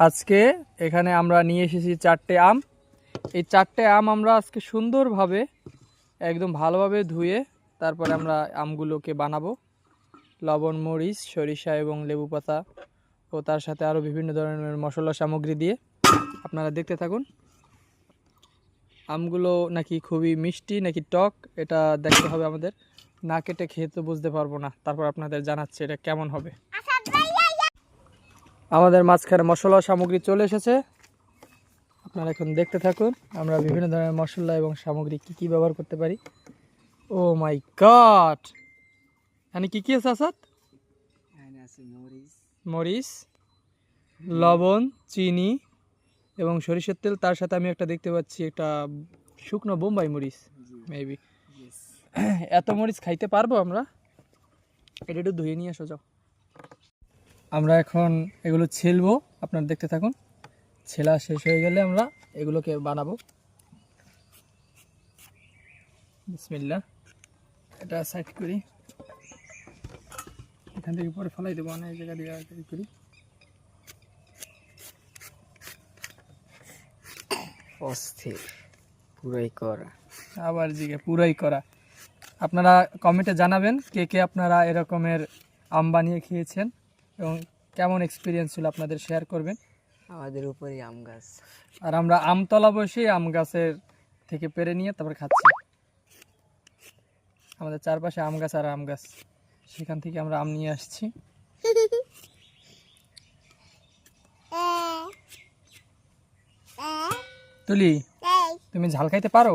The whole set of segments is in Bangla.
আজকে এখানে আমরা নিয়ে এসেছি চারটে আম। এই চারটে আম আমরা আজকে সুন্দরভাবে, একদম ভালোভাবে ধুয়ে তারপরে আমরা আমগুলোকে বানাবো। লবণ, মরিচ, সরিষা এবং লেবু পাতা ও তার সাথে আরও বিভিন্ন ধরনের মশলা সামগ্রী দিয়ে আপনারা দেখতে থাকুন। আমগুলো নাকি খুবই মিষ্টি, নাকি টক, এটা দেখতে হবে আমাদের। না কেটে খেয়ে তো বুঝতে পারব না। তারপর আপনাদের জানাচ্ছে এটা কেমন হবে। আমাদের মাঝখানে মশলা সামগ্রী চলে এসেছে। আপনারা এখন দেখতে থাকুন আমরা বিভিন্ন ধরনের মশলা এবং সামগ্রী কি কি ব্যবহার করতে পারি। Oh my god! এখানে কি কি আছে আসাদ? মরিচ। লবণ চিনি এবং সরিষার তেল। তার সাথে আমি একটা দেখতে পাচ্ছি একটা শুকনো বোম্বাই মরিচ মেবি এত মরিচ খাইতে পারব আমরা? এটা একটু ধুয়ে নিয়ে আসো যাও। আমরা এখন এগুলো ছেলবো। আপনারা দেখতে থাকুন। ছেলা শেষ হয়ে গেলে আমরা এগুলোকে বানাবো। বিসমিল্লা এটা সাইড করি। এখান থেকে পরে ফেলাই দেবো। অনেক জায়গা দিয়ে করি। অস্থির। পুরাই করা। আবার জিগে পুরাই করা। আপনারা কমেন্টে জানাবেন কে কে আপনারা এরকমের আম বানিয়ে খেয়েছেন। এবং কেমন এক্সপিরিয়েন্স ছিল আপনাদের? শেয়ার করবেন। আমাদের উপরেই আম গাছ। আর আমরা আমতলা বসে আম গাছের থেকে পেরে নিয়ে তারপর খাচ্ছি। আমাদের চারপাশে আম গাছ আর আম গাছ। সেখান থেকে আমরা আম নিয়ে আসছি। তুলি তুমি ঝাল খাইতে পারো?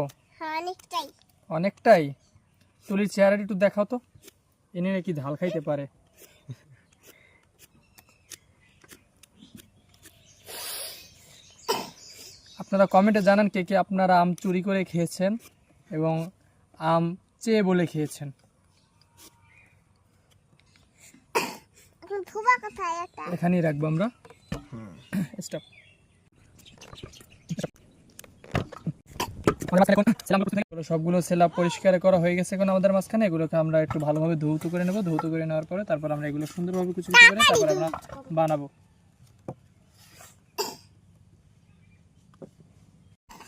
অনেকটাই। অনেকটাই। তুলির চেহারাটা একটু দেখাও তো। এনে নাকি ঝাল খাইতে পারে। আপনারা কমেন্টে জানান কে কে আপনারা আম চুরি করে খেয়েছেন এবং আম চেয়ে বলে খেয়েছেন। এখানেই রাখব আমরা। স্টপ সবগুলো সেলা পরিষ্কার করা হয়ে গেছে এখন আমাদের মাঝখানে। এগুলোকে আমরা একটু ভালোভাবে ধৌত করে নেব। ধৌত করে নেওয়ার পরে তারপর আমরা এগুলো সুন্দরভাবে কিছু কুচি করে তারপর আমরা বানাবো।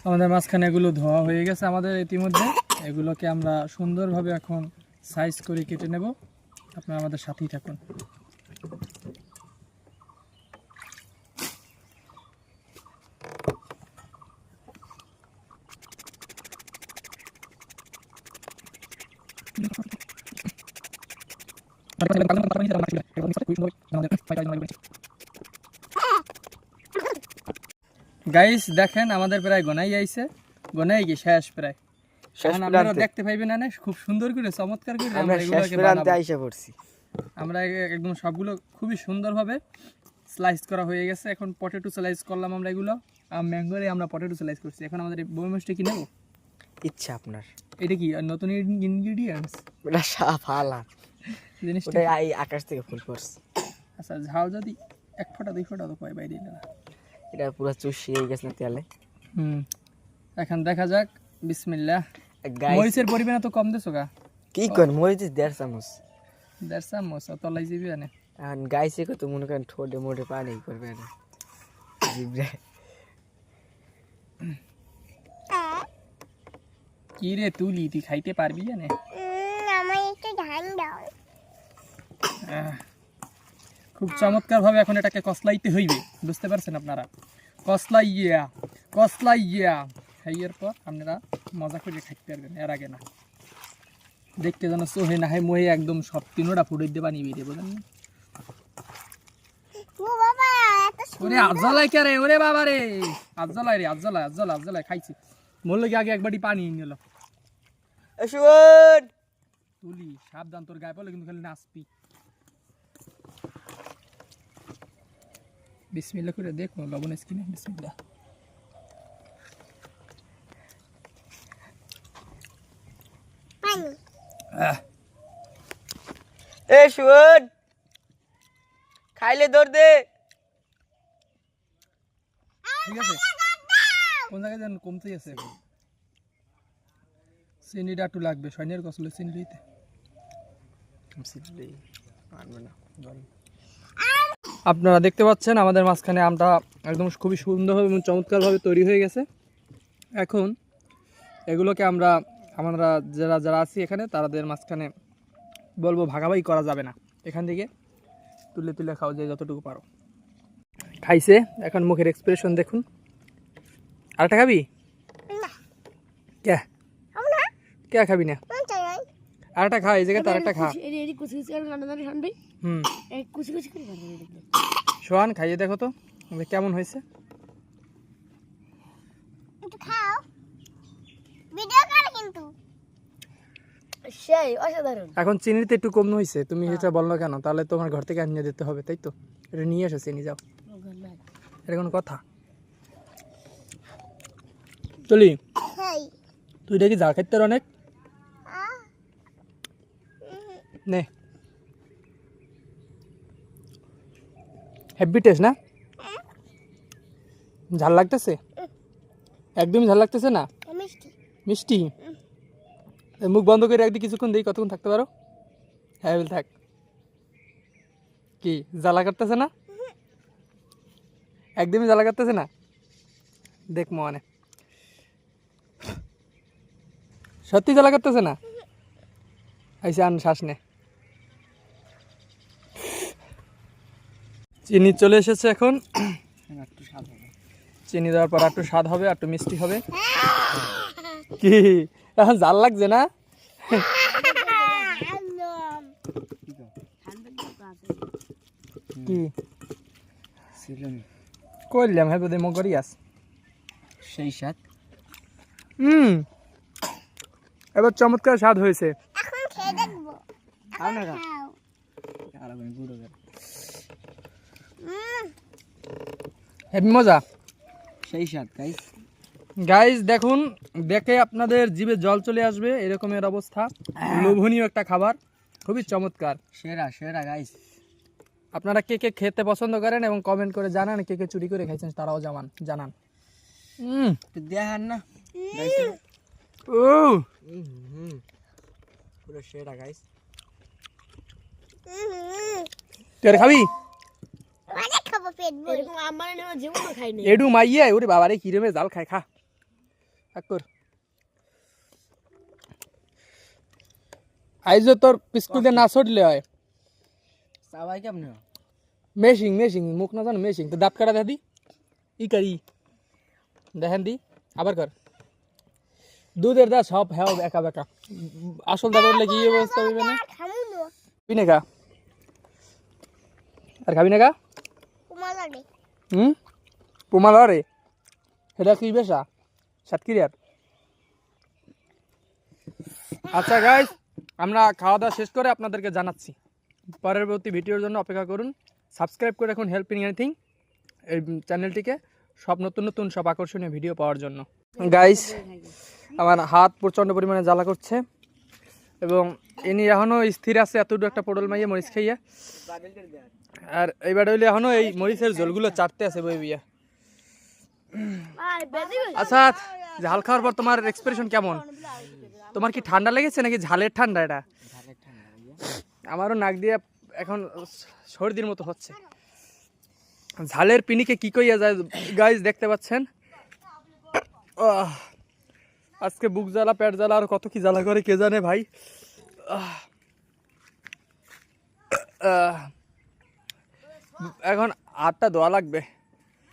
আমাদের মাঝখানে এগুলো ধোয়া হয়ে গেছে আমাদের ইতিমধ্যে এগুলোকে আমরা সুন্দরভাবে এখন সাইজ করে কেটে নেব আপনারা আমাদের সাথেই থাকুন গাইস দেখেন আমাদের প্রায় গোনাই আইছে। গোনাই কি শেষ প্রায়। আপনারা দেখতে পাইবেন না খুব সুন্দর করে চমৎকার করে আমরা এগুলোকে প্রান্তে আইসা পড়ছি। আমরা একদম সবগুলো খুবই সুন্দরভাবে স্লাইস করা হয়ে গেছে। এখন পটেটো স্লাইস করলাম আমরা এগুলো। আর ম্যাঙ্গোরে আমরা পটেটো স্লাইস করছি। এখন আমাদের বই মাছটা কি নেব? ইচ্ছা আপনার। এটা কি আর নতুন ইনগ্রিডিয়েন্টস ওটা সাপ আলা জিনিসটা এই আকাশ থেকে ফুল পড়ছে আচ্ছা ঝাল যদি এক ফোঁটা দুই ফোঁটা তো কয় বাইরে না। এটা পুরো চুষি হয়ে গেছে না তেলে। হুম। এখন দেখা যাক বিসমিল্লাহ। গাইস মরিচের পরিমাণ তো কম দেছো গা। কি কর মরিচ? দেড় চামচ। দেড় চামচ তলাই যাবি আনে এখন গাইছে কত মনে করেন ঠোঁটে মোটে পানি করবে না জিব্রে কি রে তুলি তুই খাইতে পারবি জানে আমার একটু ধান দাও। খুব চমৎকার ভাবে এখন এটাকে কসলাইতে হইবে বুঝতে পারছেন আপনারা? কসলাইয়া কসলাইয়া। খাইয়ের পর আপনারা মজা করে খাইতে পারবেন এর আগে না। দেখতে যেন সোহে না হয় মহে একদম সব তিনোটা ফুটে দিয়ে বানিয়ে দিয়ে বোঝেন না? ও বাবা এত ওরে আফজালাই কে রে? ওরে বাবা রে! আফজালাই রে আফজালাই আফজালাই আফজালাই খাইছি। বলল কি আগে একবারই পানি নিল। তুলি সাবধান তোর গায়ে পড়লে কিন্তু খালি নাচবি। বিসমিল্লা করে দেখো লবণ স্কিনে বিসমিল্লা। এ শুন খাইলে দৌড় দে। ঠিক আছে? কোন জায়গায় যেন কমতে আছে চিনিটা একটু লাগবে সৈন্যের কসলে চিনি লইতে আপনারা দেখতে পাচ্ছেন আমাদের মাঝখানে আমটা একদম খুবই সুন্দরভাবে এবং চমৎকারভাবে তৈরি হয়ে গেছে। এখন এগুলোকে আমরা আমরা যারা যারা আছি এখানে তাদের মাঝখানে বলব ভাগাভাগি করা যাবে না। এখান থেকে তুলে তুলে খাও যে যতটুকু পারো। খাইছে এখন মুখের এক্সপ্রেশন দেখুন। আরেকটা খাবি? কে কে খাবি না। আরেকটা খা এই জায়গায় আরেকটা খা। এর এর কুচি কুচি করে দাঁড়িয়ে শানবি হুম। এই কুচি কুচি করে সোহান খাইয়ে দেখো তো কেমন হয়েছে? একটু খাও। ভিডিও করে কিন্তু। সেই অসাধারণ। এখন চিনিতে একটু কম হয়েছে তুমি এটা বলল কেন? তাহলে তোমার ঘর থেকে আনিয়ে দিতে হবে তাই তো? এটা নিয়ে এসো চিনি যাও। এটা কোনো কথা? চলি। তুই দেখি জাল খাইতে অনেক? নে। হ্যাপি টেস্ট না? ঝাল লাগতেছে? একদমই ঝাল লাগতেছে না? মিষ্টি। মুখ বন্ধ করে একদিন কিছুক্ষণ দিই কতক্ষণ থাকতে পারো। হ্যাঁ থাক। কি জ্বালা করতেছে না? একদমই জ্বালা করতেছে না? দেখ মনে। সত্যি জ্বালা করতেছে না? আইসে আন শ্বাস নে। চিনি চলে এসেছে এখন। একটু স্বাদ হবে। চিনি দেওয়ার পর একটু স্বাদ হবে একটু মিষ্টি হবে। কি? এখন জাল লাগছে না? কি? করলাম হ্যাঁ বোধহয় মগ করিয়াস সেই স্বাদ। হুম। এবার চমৎকার স্বাদ হয়েছে। এখন খেয়ে দেখব। খাও না খাও। আর আমি গুঁড়ো হেবি মজা? সেই স্বাদ গাইস গাইজ দেখুন দেখে আপনাদের জিভে জল চলে আসবে এরকমের অবস্থা। লোভনীয় একটা খাবার খুবই চমৎকার। সেরা সেরা গাইস আপনারা কে কে খেতে পছন্দ করেন এবং কমেন্ট করে জানান কে কে চুরি করে খাইছেন তারাও জানান। জানান হুম দেখান না। ও পুরো সেরা গাইস তুই খাব? পেট ভরে এরকম আমার নেওয়া জীবনও খাইনি এডু মাইয়ে ওরে বাবারে কিরমে জাল খায় খা এক কর আইজ তোর বিস্কুটে না ছড়লে হয় সবাই কেমন মেশিং মেশিং মুখ না জানো মেশিং তো দাঁত কাটা দেখি ই করি দেখেন দি আবার কর দুধের দা সব হ্যাঁ একা বেকা আসল দাঁত উঠলে কি অবস্থা হইবে না খামু না খাবি না আর খাবি না লাগে হুম? পুমাল রে সেটা কি বেশা সাতকিরিয়ার আচ্ছা গাইস আমরা খাওয়া দাওয়া শেষ করে আপনাদেরকে জানাচ্ছি। পরবর্তী ভিডিওর জন্য অপেক্ষা করুন। সাবস্ক্রাইব করে রাখুন হেল্পিং এনিথিং এই চ্যানেলটিকে। সব নতুন নতুন, সব আকর্ষণীয় ভিডিও পাওয়ার জন্য। গাইস আমার হাত প্রচণ্ড পরিমাণে জ্বালা করছে। এবং ইনি এখনও স্থির আছে এতটুকু একটা পটল মাইয়ে মরিচ খাইয়া। আর এইবার হইলে এখনও এই মরিচের জলগুলো চাটতে আছে বই বিয়া। আচ্ছা ঝাল খাওয়ার পর তোমার এক্সপ্রেশন কেমন? তোমার কি ঠান্ডা লেগেছে নাকি ঝালের ঠান্ডা এটা? আমারও নাক দিয়ে এখন সর্দির মতো হচ্ছে। ঝালের পিনিকে কি কইয়া যায় গাইজ দেখতে পাচ্ছেন? আহ, আজকে বুক জ্বালা, পেট জ্বালা, আর কত কি জ্বালা করে কে জানে ভাই? এখন আটটা দোয়া লাগবে।